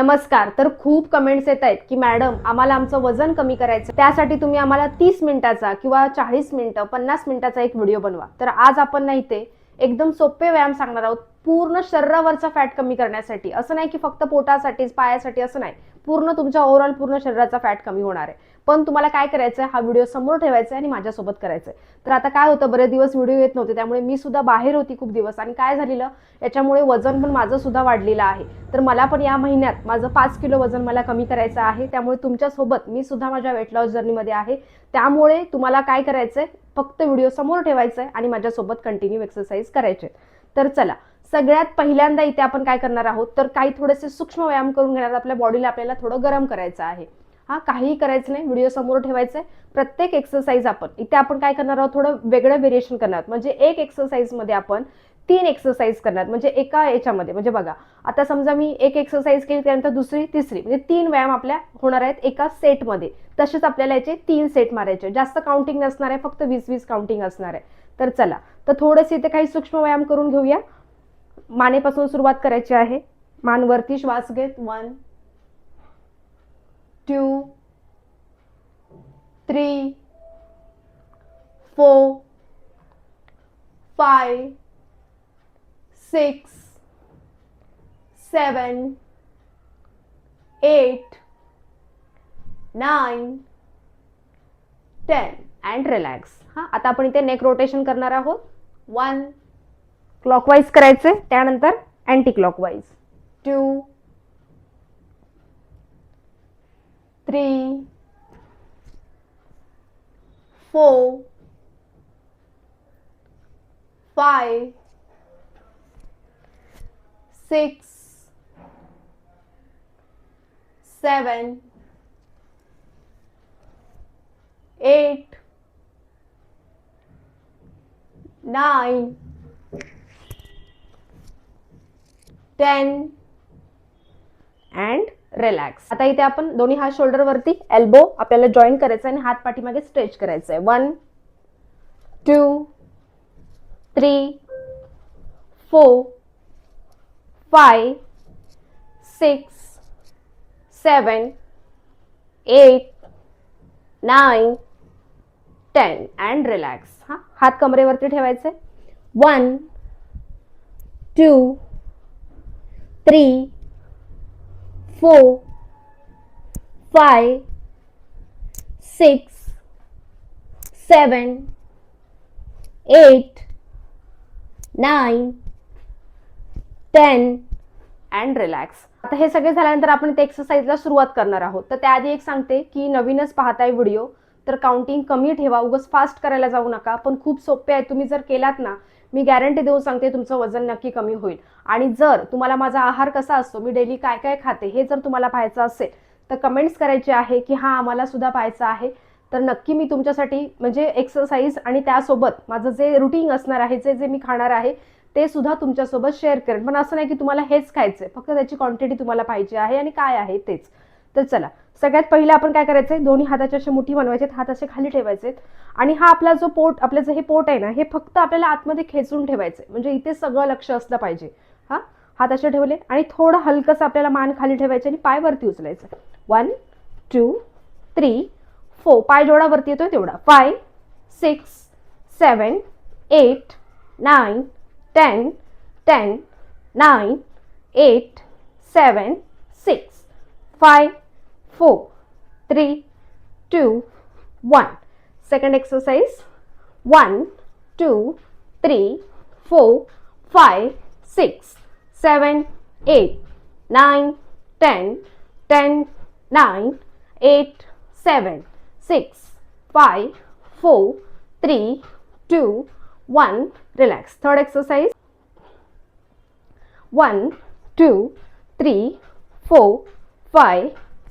नमस्कार तर खूप कमेंट्स येत आहेत की मॅडम आम्हाला आमचं वजन कमी करायचं त्यासाठी तुम्ही आम्हाला तीस मिनिटाचा किंवा चाळीस मिनिटं पन्नास मिनिटाचा एक व्हिडिओ बनवा तर आज आपण नाही ते एकदम सोपे व्यायाम सांगणार आहोत पूर्ण शरीरावरचा फॅट कमी करण्यासाठी असं नाही की फक्त पोटासाठीच पायासाठी असं नाही पूर्ण तुमच्या ओव्हरऑल पूर्ण शरीराचा फॅट कमी होणार आहे पण तुम्हाला काय करायचं हा व्हिडिओ समोर ठेवायचा आहे आणि माझ्यासोबत करायचं तर आता काय होतं बरेच दिवस व्हिडिओ येत नव्हते त्यामुळे मी सुद्धा बाहेर होती खूप दिवस आणि काय झालेलं याच्यामुळे वजन पण माझं सुद्धा वाढलेलं आहे तर मला पण या महिन्यात माझं पाच किलो वजन मला कमी करायचं आहे त्यामुळे तुमच्यासोबत मी सुद्धा माझ्या वेट लॉस जर्नीमध्ये आहे त्यामुळे तुम्हाला काय करायचंय फक्त व्हिडिओ समोर ठेवायचा आहे आणि माझ्यासोबत कंटिन्यू एक्सरसाइज करायचे तर चला सगळ्यात पहिल्यांदा इथे आपण काय करणार आहोत तर काही थोडेसे सूक्ष्म व्यायाम करून घेणार आपल्या बॉडीला आपल्याला थोडं गरम करायचं आहे हा काहीही करायचं नाही व्हिडिओ समोर ठेवायचा आहे प्रत्येक एक्सरसाइज आपण इथे आपण काय करणार आहोत थोडं वेगळं व्हेरिएशन करणार आहोत म्हणजे एक एक्सरसाइज मध्ये आपण तीन एक्सरसाइज करणार म्हणजे एका याच्यामध्ये म्हणजे बघा आता समजा मी एक एक्सरसाइज केली त्यानंतर दुसरी तिसरी म्हणजे तीन व्यायाम आपल्या होणार आहेत एका सेटमध्ये तसेच आपल्याला याचे तीन सेट मारायचे जास्त काउंटिंग नसणार आहे फक्त वीस वीस काउंटिंग असणार आहे तर चला तर थोडेसे इथे काही सूक्ष्म व्यायाम करून घेऊया मानेपासून सुरुवात करायची आहे मान वरती श्वास घेत one two three four five six seven eight nine ten and relax हा आता आपण इथे नेक रोटेशन करणार आहोत वन क्लॉकवाईज करायचे त्यानंतर anti clockwise two three four five six seven eight nine ten and relax आता इथे आपण दोन्ही हात शोल्डरवरती एल्बो आपल्याला जॉईन आहे आणि हात पाठीमागे स्ट्रेच करायचं आहे one two three four five six seven eight nine ten and relax हा हात कमरेवरती आहे one two three four five six seven eight nine ten and relax आता हे सगळे झाल्यानंतर आपण ते एक्सरसाइजला सुरुवात करणार आहोत तर त्याआधी एक सांगते की नवीनच पाहताय व्हिडिओ तर काउंटिंग कमी ठेवा उगस फास्ट करायला जाऊ नका पण खूप सोपे आहे तुम्ही जर केलात ना मी गॅरंटी देऊन सांगते तुमचं वजन नक्की कमी होईल आणि जर तुम्हाला माझा आहार कसा असतो मी डेली काय काय खाते हे जर तुम्हाला पाहायचं असेल तर कमेंट्स करायचे आहे की हा आम्हाला सुद्धा पाहायचं आहे तर नक्की मी तुमच्यासाठी म्हणजे एक्सरसाइज आणि त्यासोबत माझं जे रुटीन असणार आहे जे जे मी खाणार आहे ते सुद्धा तुमच्यासोबत शेअर करेन पण असं नाही की तुम्हाला हेच खायचं आहे फक्त त्याची क्वांटिटी तुम्हाला पाहिजे आहे आणि काय आहे तेच तर चला सगळ्यात पहिलं आपण काय करायचं आहे दोन्ही हाताच्या असे मुठी बनवायचे हात असे खाली ठेवायचे आणि हा आपला जो पोट आपलं जे हे पोट आहे ना हे फक्त आपल्याला आतमध्ये खेचून ठेवायचं म्हणजे इथे सगळं लक्ष असलं पाहिजे हा हात असे ठेवले आणि थोडं हलकंसं आपल्याला मान खाली ठेवायचे आणि पाय वरती उचलायचं वन टू थ्री फोर पाय जेवढा वरती येतोय तेवढा five six seven eight nine ten ten nine eight seven six five four, three, two, one. Second exercise one, two, three, four, five, six, seven, eight, nine, ten, ten, nine, eight, seven, six, five, four, three, two, one. Relax. Third exercise one, two, three, four, five.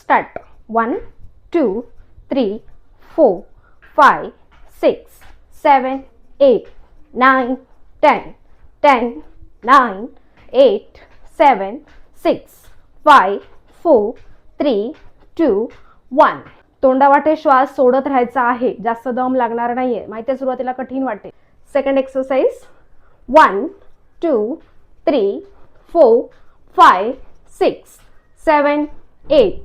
Start one two three four five six seven eight nine ten ten nine eight seven six five four three two one तोंडावाटे श्वास सोडत राहायचा आहे जास्त दम लागणार नाही आहे माहिती सुरुवातीला कठीण वाटेल second exercise one two three four five six seven eight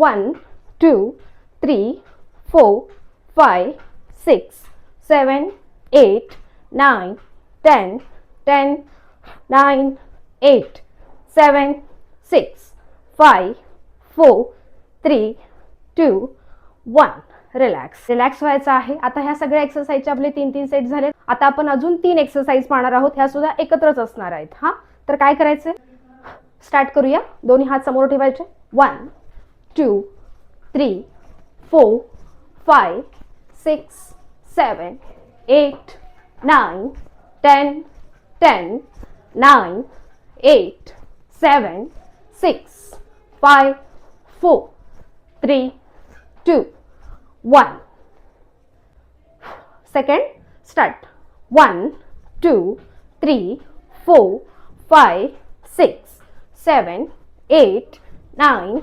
one two three four five six seven eight nine ten ten nine eight seven six five four three two one relax relax व्हायचं आहे आता ह्या सगळ्या एक्सरसाइजचे आपले तीन तीन set झाले आता आपण अजून तीन एक्सरसाइज पाहणार आहोत ह्या सुद्धा एकत्रच असणार आहेत हां तर काय करायचं स्टार्ट करूया दोन्ही हात समोर ठेवायचे one two, three, four, five, six, seven, eight, nine, ten, ten, nine, eight, seven, six, five, four, three, two, one. Second, start. One, two, three, four, five, six, seven, eight, nine.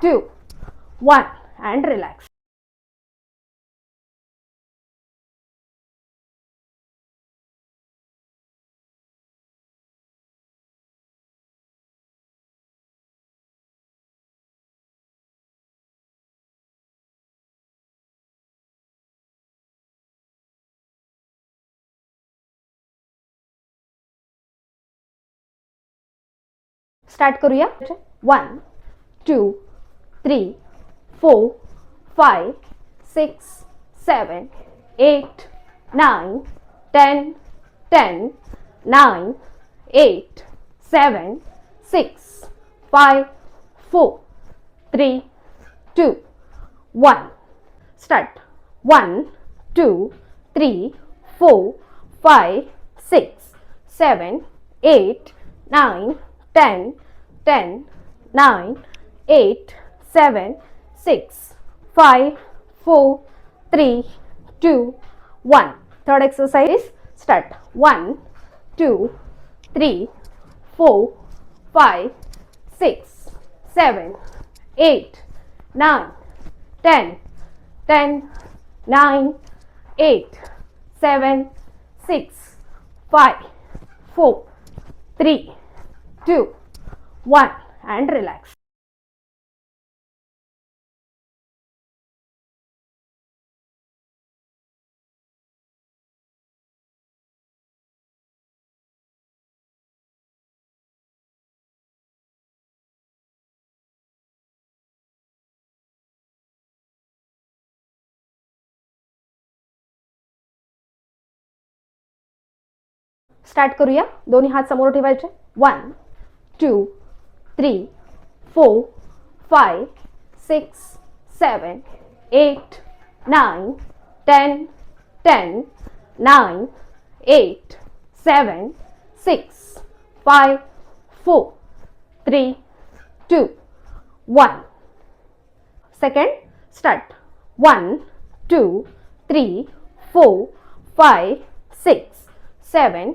two, one, and relax. Start करूया one two three, four, five, six, seven, eight, nine, ten, ten, nine, eight, seven, six, five, four, three, two, one. Start. One, two, three, four, five, six, seven, eight, nine, ten, ten, nine, eight seven, six, five, four, three, two, one. Third exercise is start. One, two, three, four, five, six, seven, eight, nine, ten, ten, nine, eight, seven, six, five, four, three, two, one, and relax. Start करूया दोन्ही हात समोर ठेवायचे one two three four five six seven eight nine ten ten nine eight seven six five four three two one second start one two three four five six seven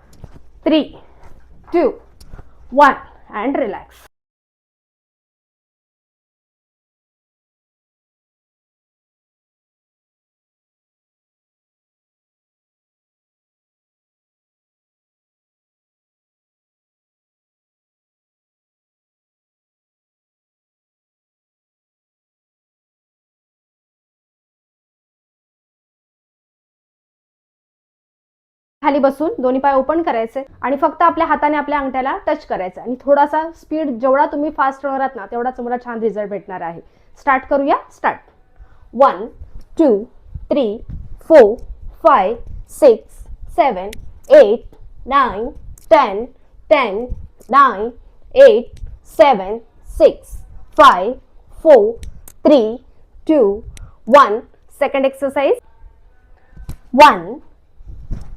three, two, one, and relax. खाली बसून दोन्ही पाय open करायचे आणि फक्त आपल्या हाताने आपल्या अंगठ्याला टच करायचं आणि थोडासा स्पीड जेवढा तुम्ही फास्ट होणार ना तेवढा तुम्हाला छान रिझल्ट भेटणार आहे स्टार्ट करूया start one two three four five six seven eight nine ten ten nine eight seven six five four three two one second exercise one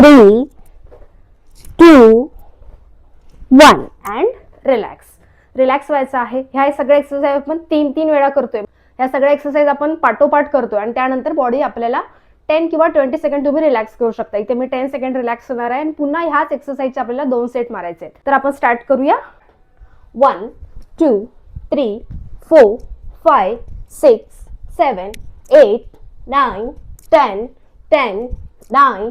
three two one and relax relax व्हायचं आहे ह्या सगळ्या exercise आपण तीन तीन वेळा करतोय ह्या सगळ्या एक्सरसाइज आपण पाठोपाठ करतोय आणि त्यानंतर बॉडी आपल्याला टेन किंवा ट्वेंटी सेकंड तुम्ही रिलॅक्स करू शकता इथे मी टेन सेकंड रिलॅक्स होणार आहे आणि पुन्हा ह्याच एक्सरसाइजचे आपल्याला दोन सेट मारायचे आहेत तर आपण स्टार्ट करूया one two three four five six seven eight nine ten ten nine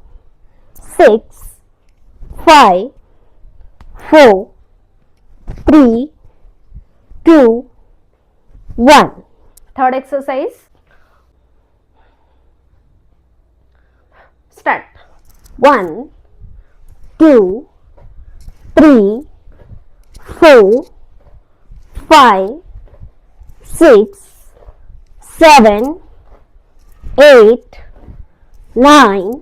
six, five, four, three, two, one. Third exercise. Start. One, two, three, four, five, six, seven, eight, nine.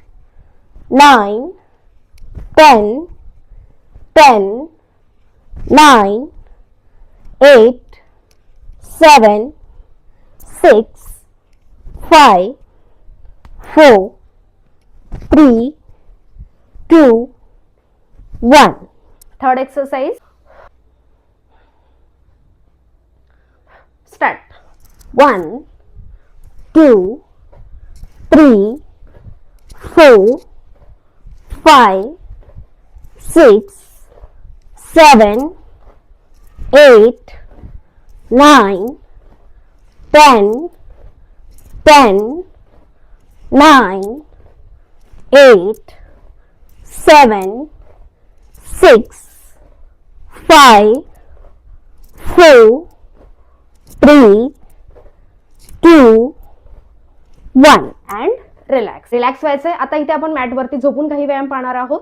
nine, ten, ten, nine, eight, seven, six, five, four, three, two, one. Third exercise. Start. One, two, three, four five, six, seven, eight, nine, ten, ten, nine, eight, seven, six, five, four, three, two, one, and relax relax व्हायचं आहे आता इथे आपण मॅटवरती झोपून काही व्यायाम पाहणार आहोत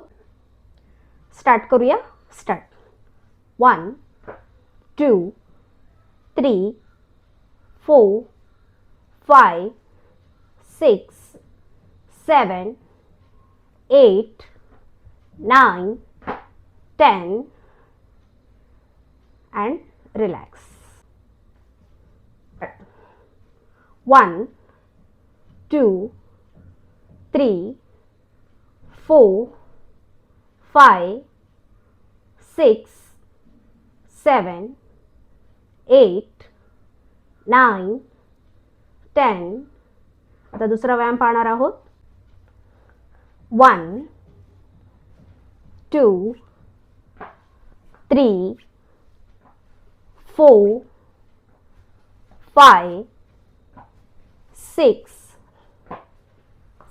स्टार्ट करूया start one two three four five six seven eight nine ten and relax one two three four five six seven eight nine ten आता दुसरा व्यायाम पाहणार आहोत one two three four five six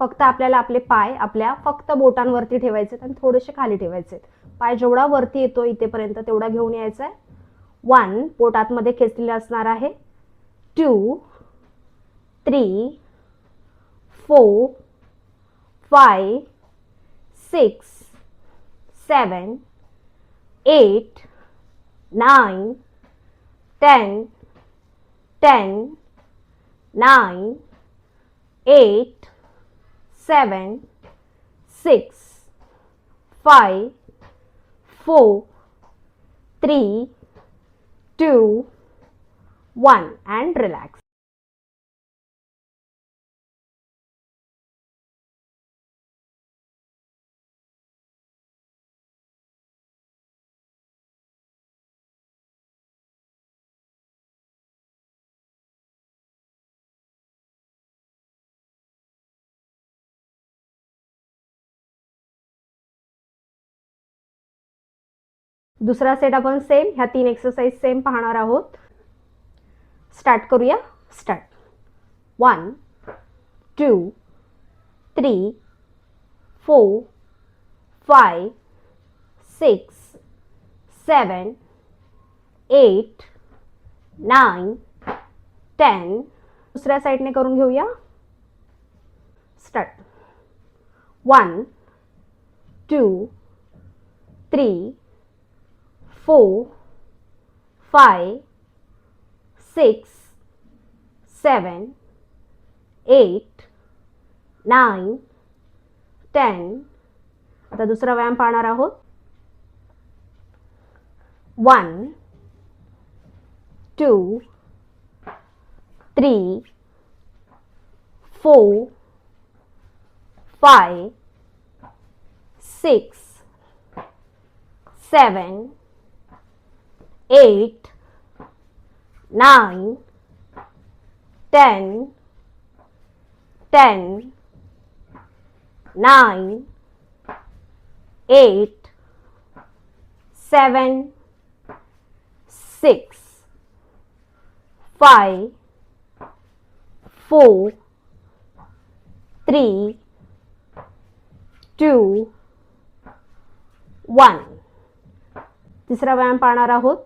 फक्त आपल्याला आपले पाय आपल्या फक्त बोटांवरती ठेवायचे आहेत आणि थोडेसे खाली ठेवायचे आहेत पाय जेवढा वरती येतो इथेपर्यंत तेवढा घेऊन यायचा आहे वन पोटातमध्ये खेचलेलं असणार आहे two three four five six seven eight nine ten ten nine eight seven, six, five, four, three, two, one, and relax. दुसरा सेट आपण सेम ह्या तीन एक्सरसाइज सेम पाहणार आहोत स्टार्ट करूया start one two three four five six seven eight nine ten दुसऱ्या साईडने करून घेऊया start one two three four five six seven eight nine ten आता दुसरा व्यायाम पाहणार आहोत one two three four five six seven eight, nine, ten, ten, nine, eight, seven, six, five, four, three, two one तिसरा व्यायाम पाहणार आहोत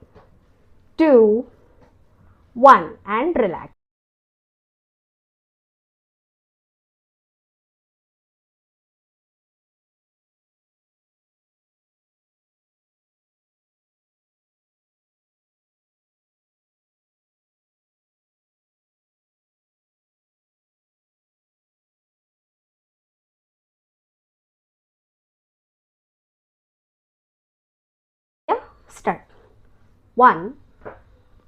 two, one, and relax. start. 1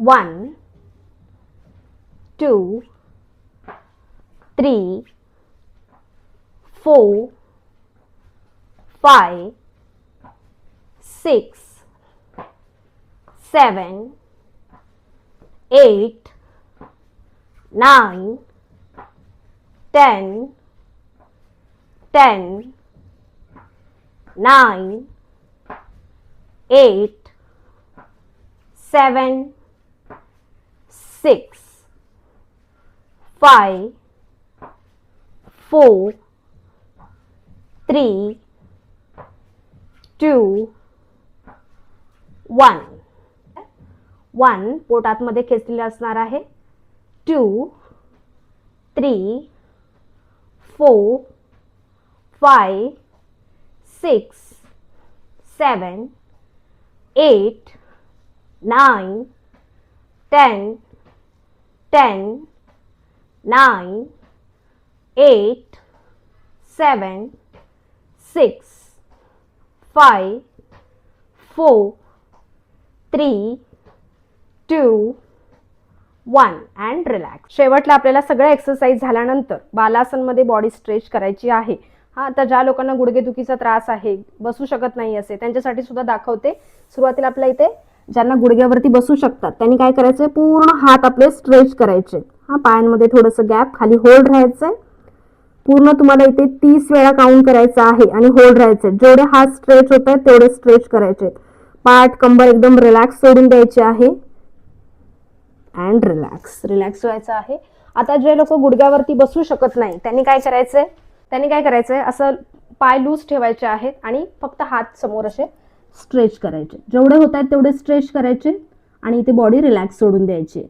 one, two, three, four, five, six, seven, eight, nine, ten, ten, nine, eight, seven, six, five, four, three, two, one. One पोटातमध्ये खेचलेलं असणार आहे two three four five six seven eight nine ten ten nine eight seven six five four three 2 one and relax शेवटला आपल्याला सगळं exercise झाल्यानंतर बालासनमध्ये body stretch करायची आहे हा आता ज्या लोकांना गुडघेदुखीचा त्रास आहे बसू शकत नाही असे त्यांच्यासाठी सुद्धा दाखवते सुरुवातीला आपल्या इथे ज्यांना गुडघ्यावरती बसू शकतात त्यांनी काय करायचंय पूर्ण हात आपले स्ट्रेच करायचे हा पायांमध्ये थोडंसं गॅप खाली होल्ड राहायचंय पूर्ण तुम्हाला इथे तीस वेळा काउंट करायचा आहे आणि होल्ड राहायचंय जेवढे हात स्ट्रेच होत आहेत तेवढे स्ट्रेच करायचे पाठ कंबर एकदम रिलॅक्स सोडून द्यायचे आहे अँड रिलॅक्स रिलॅक्स व्हायचं आहे आता जे लोक गुडघ्यावरती बसू शकत नाही त्यांनी काय करायचंय त्यांनी काय करायचंय असं पाय लूज ठेवायचे आहेत आणि फक्त हात समोर असे स्ट्रेच करायचे जेवढे होत आहेत तेवढे स्ट्रेच करायचे आणि इथे बॉडी रिलॅक्स सोडून द्यायची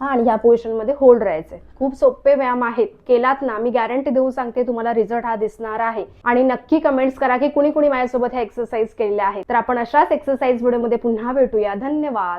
हा आणि या पोझिशनमध्ये होल्ड राहायचे खूप सोपे व्यायाम आहेत केलात ना मी गॅरंटी देऊन सांगते तुम्हाला रिझल्ट हा दिसणार आहे आणि नक्की कमेंट्स करा की कुणी कुणी माझ्यासोबत हे एक्सरसाइज केले आहे तर आपण अशाच एक्सरसाइज व्हिडिओमध्ये पुन्हा भेटूया धन्यवाद